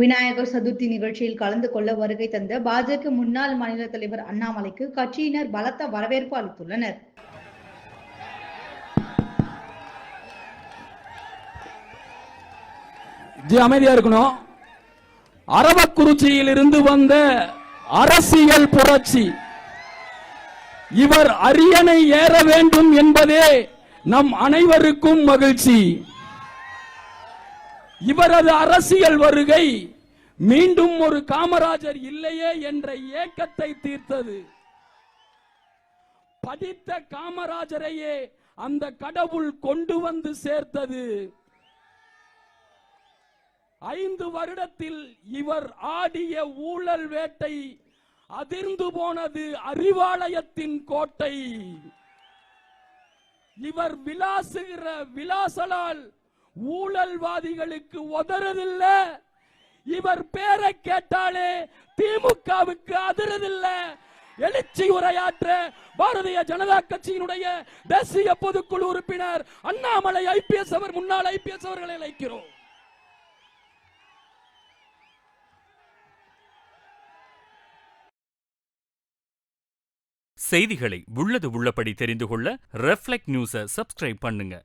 விநாயகர் சதுர்த்தி நிகழ்ச்சியில் கலந்து கொள்ள வருகை தந்த பாஜக முன்னாள் மாநில தலைவர் அண்ணாமலைக்கு கட்சியினர் பலத்த வரவேற்பு அளித்துள்ளனர். அமைதியா இருக்கணும். அரவக்குறிச்சியில் இருந்து வந்த அரசியல் புரட்சி. இவர் அரியணை ஏற வேண்டும் என்பதே நம் அனைவருக்கும் மகிழ்ச்சி. இவரது அரசியல் வருகை மீண்டும் ஒரு காமராஜர் இல்லையே என்ற ஏக்கத்தை தீர்த்தது. படித்த காமராஜரையே அந்த கடவுள் கொண்டு வந்து சேர்த்தது. ஐந்து வருடத்தில் இவர் ஆடிய ஊழல் வேட்டை அதிர்ந்து போனது அறிவாலயத்தின் கோட்டை. இவர் விலாசுகிற விலாசலால் ஊழல்வாதிகளுக்கு உதறதில்ல. இவர் பேரை கேட்டாலே திமுகவுக்கு அதிரதில்ல. எழுச்சி உரையாற்ற பாரதிய ஜனதா கட்சியினுடைய தேசிய பொதுக்குழு உறுப்பினர் அண்ணாமலை ஐபிஎஸ் அவர் முன்னாள் ஐபிஎஸ் அவர்களை அழைக்கிறோம். செய்திகளை உள்ளது உள்ளபடி தெரிந்து கொள்ள ரெஃப்ளெக்ட் நியூஸை சப்ஸ்கிரைப் பண்ணுங்க.